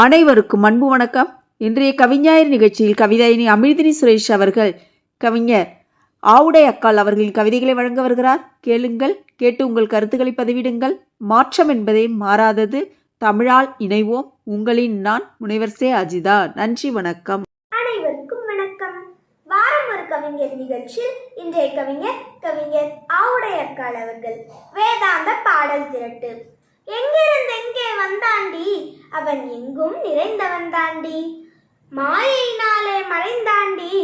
அனைவருக்கும் அன்பு வணக்கம். இன்றைய கவிஞாயிறு நிகழ்ச்சியில் கவிதையினி அமிர்தினி சுரேஷ் அவர்கள் கவிஞர் ஆவுடை அக்கால் அவர்களின் கவிதைகளை வழங்க வருகிறார். கேளுங்கள் கேட்டு உங்கள் கருத்துக்களை பதிவிடுங்கள். மாற்றம் என்பதே மாறாதது. தமிழால் இணைவோம். உங்களின் நான் முனைவர் சே. அஜிதா. நன்றி வணக்கம். அனைவருக்கும் வணக்கம். வாரம் ஒரு கவிஞர் நிகழ்ச்சியில் இன்றைய கவிஞர் கவிஞர் ஆவுடையக்கால் அவர்கள் வேதாந்த பாடல் திரட்டு. எங்கிருந்து எங்கே வந்தாண்டி? அவன் எங்கும் நிறைந்தவன் தாண்டி. மாயையினாலே மறைந்தாண்டி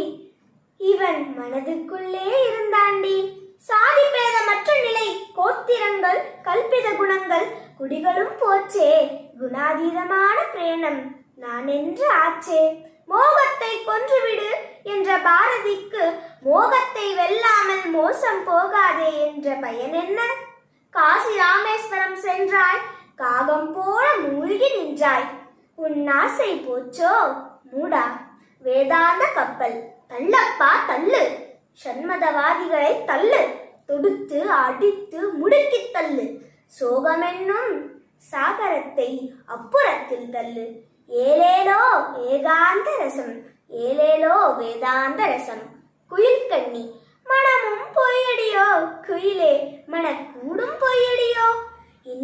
இவன் மனதுக்குள்ளே இருந்தாண்டி சாதி பேதமற்ற நிலை கோத்திரங்கள் கல்பித குணங்கள் குடிகளும் போச்சே. குணாதீதமான பிரேணம் நான் என்று ஆச்சே. மோகத்தை கொன்றுவிடு என்ற பாரதிக்கு மோகத்தை வெல்லாமல் மோசம் போகாதே என்ற பயன் என்ன? காசி ராமேஸ்வரம் சென்றாய் காகம் போல மூழ்கி நின்றாய். உன் ஆசை போச்சோ? மூடா. வேதாந்த கப்பல். தள்ளப்பா தள்ளு. சண்மதவாதிகளை தள்ளு. தொடுத்து அடித்து முடுக்கித் தள்ளு. சோகமென்னும் சாகரத்தை அப்புறத்தில் தள்ளு. ஏலேலோ ஏகாந்த ரசம். ஏலேலோ வேதாந்த ரசம். குயில் கண்ணி மனமும் பொய்யடியோ? குயிலே மனக்கூடும் பொய்யடியோ?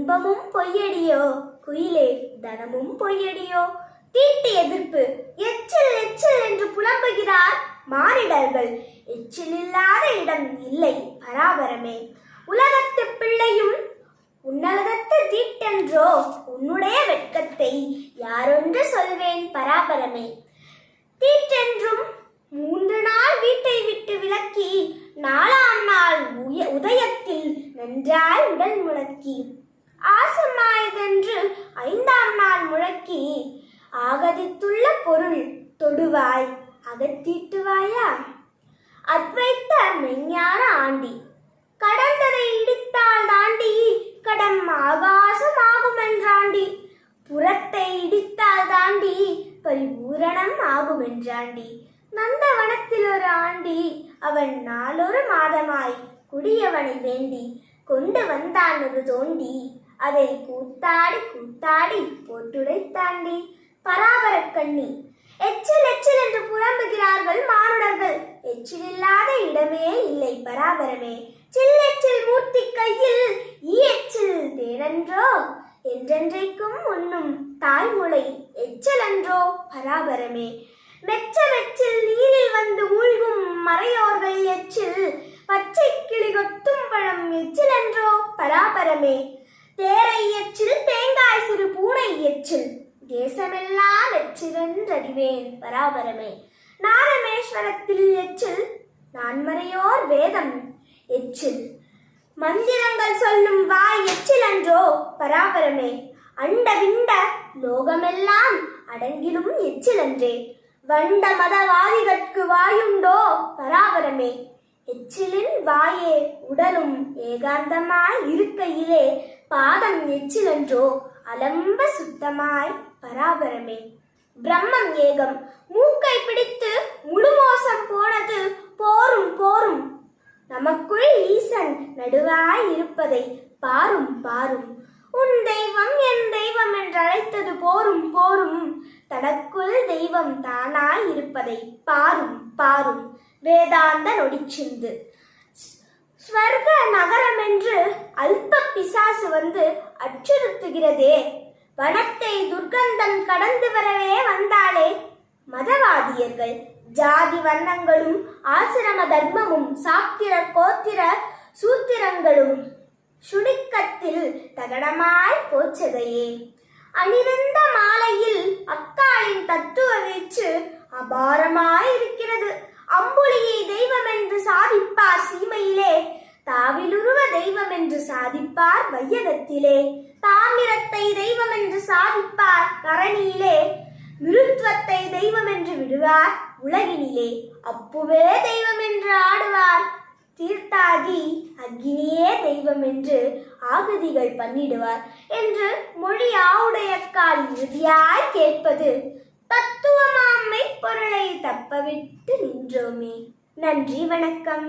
இன்பமும் பொய்யடியோ? குயிலே தனமும் பொய்யடியோ? தீட்டு எதிர்ப்பு எச்சில் எச்சில் என்று புலம்புகிறார் மானிடர்கள். எச்சில் இல்லாத இடம் இல்லை பராபரமே. உலகத்து பிள்ளையும் உன்னலகத்து தீட்டென்றோ? உன்னுடைய வெட்கத்தை யாரொன்று சொல்வேன்? பராபரமே. தீட்டென்றும் மூன்று நாள் வீட்டை விட்டு விலக்கி நாலாம் நாள் உய- உதயத்தில் நன்றாய் உடல் முழக்கி. ஆசமாயதென்று ஐந்தாம் நாள் முழக்கி ஆகதித்துள்ள பொருள் தொடுவாய் அகத்தீட்டுவாயா அத்வைத்த மெஞ்ஞான ஆண்டி கடந்ததை இடித்தால் தாண்டி கடம் ஆகாசம் ஆகுமென்றாண்டி புறத்தை இடித்தால் தாண்டி பரிபூரணம் ஆகுமென்றாண்டி. நந்தவனத்தில் ஒரு ஆண்டி அவன் நாளொரு மாதமாய் குடியவனை வேண்டி கொண்டு வந்தான் ஒரு தோண்டி அதை கூத்தாடி கூத்தாடி போட்டுடைத்தாண்டி. தாண்டி பராபரக்கண்ணி எச்சில் எச்சில் என்று புலம்புகிறார்கள் மானுடர்கள். எச்சில் இல்லாத இடமே இல்லை பராபரமே. சில்லெச்சில் மூர்த்தி கையில் ஈ எச்சில் தேனன்றோ? என்றென்றைக்கும் உண்ணும் தாய்மொழி எச்சலன்றோ பராபரமே. மெச்ச மெச்சில் நீரில் வந்து மூழ்கும் மறையோர்கள் எச்சில் பச்சை கிளி கொத்தும் பழம் எச்சிலன்றோ பராபரமே. தேரை எச்சில் தேங்காய் சிறு பூனை எச்சில் தேசமெல்லாம் எச்சிலென்றறிவேன் பராபரமே. நாரமேஸ்வரத்தில் எச்சில் நான்மறையோர் வேதம். எச்சில் மந்திரங்கள் சொல்லும் வாய் எச்சிலன்றோ பராபரமே. அண்ட விண்ட லோகமெல்லாம் அடங்கிலும் எச்சிலன்றே. வண்ட மதவாதிகட்கு வாயுண்டோ பராபரமே. எச்சிலின் வாயே உடலும் ஏகாந்தமாய் இருக்கையிலே பாதம் எச்சிலன்றோ அலம்ப சுத்தமாய் பராபரமே. பிரம்மம் ஏகம் மூக்கை பிடித்து முழுமோசம் போனது போரும் போரும். நமக்குள் ஈசன் நடுவாய் இருப்பதை பாரும் பாரும். உன் தெய்வம் என் தெய்வம் என்றழைத்தது போரும் போரும். தனக்குள் தெய்வம் தானாய் இருப்பதை பாரும் பாரும். வேதாந்த நொடிச்சிந்து ஸ்வர்க நகரம் என்று அல்ப பிசாசு வந்து அச்சுறுத்துகிறதே. வனத்தை துர்க்கந்தம் கடந்து வரவே வந்தாளே. மதவாதியர்கள் ஜாதி வண்ணங்களும் ஆசிரம தர்மமும் சாத்திர கோத்திர சூத்திரங்களும் சுடிக்கத்தில் தகடமாய் போச்சதையே. அணிந்த மாலையில் அக்காளின் தத்துவ வீச்சு அபாரமாய் இருக்கிறது அம்புலியை தெய்வம் என்று சா என்று சாதிப்பார் வையகத்திலே. தாமிரத்தை தெய்வம் என்று சாதிப்பார் கரணியிலே. மிருத்வத்தை தெய்வம் என்று விடுவார் உலகினிலே. அப்புவே தெய்வம் என்று ஆடுவார். தீர்த்தாகி அக்னியே தெய்வம் என்று ஆகுதிகள் பண்ணிடுவார் என்று மொழி ஆவுடையக்கால் இறுதியாய் கேட்பது தத்துவமாமை பொருளை தப்பவிட்டு நின்றோமே. நன்றி வணக்கம்.